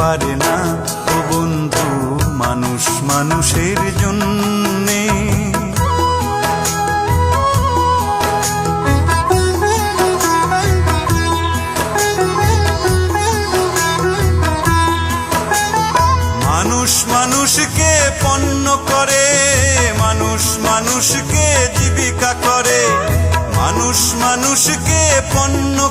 পারে না। ও বন্ধু, মানুষ মানুষের জন্যে। মানুষ মানুষকে পণ্য করে, মানুষ মানুষকে জীবিকা করে। মানুষ মানুষকে পণ্য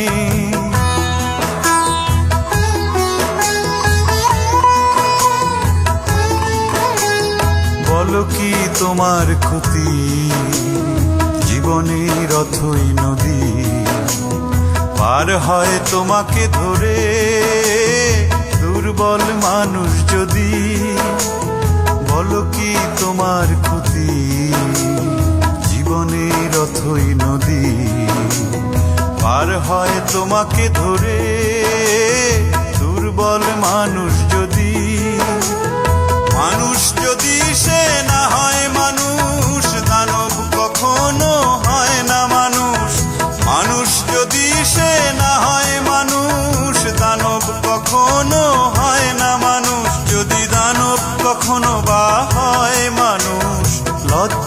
বলো কি তোমার ক্ষতি? জীবনের অথই নদী। পার হয় তোমাকে ধরে, দুর্বল মানুষ যদি বলো কি তোমার ক্ষতি? জীবনের অথই নদী। পার হয় তোমাকে ধরে, দুর্বল মানুষ যদি মানুষ যদি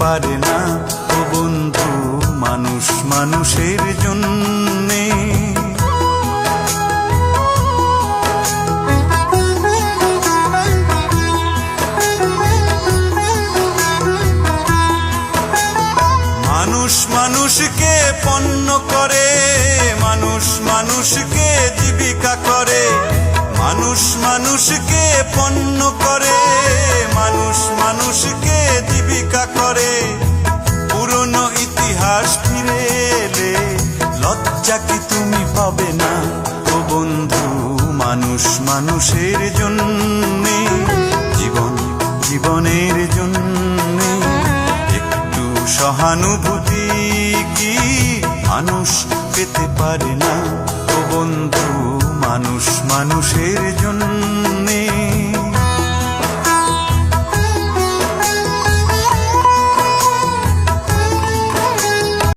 পারে না। ও বন্ধু, মানুষ মানুষের জন্যে। মানুষ মানুষকে পণ্য করে, মানুষ মানুষকে জীবিকা করে। মানুষ মানুষকে পণ্য করে, মানুষ মানুষকে করে পুরনো ইতিহাস ফিরে এলে, লজ্জা কি তুমি পাবে না? ও বন্ধু, মানুষ মানুষের জন্যে, জীবন জীবনের জন্যে, একটু সহানুভূতি কি মানুষ পেতে পারে না? ও বন্ধু, মানুষ মানুষের জন্যে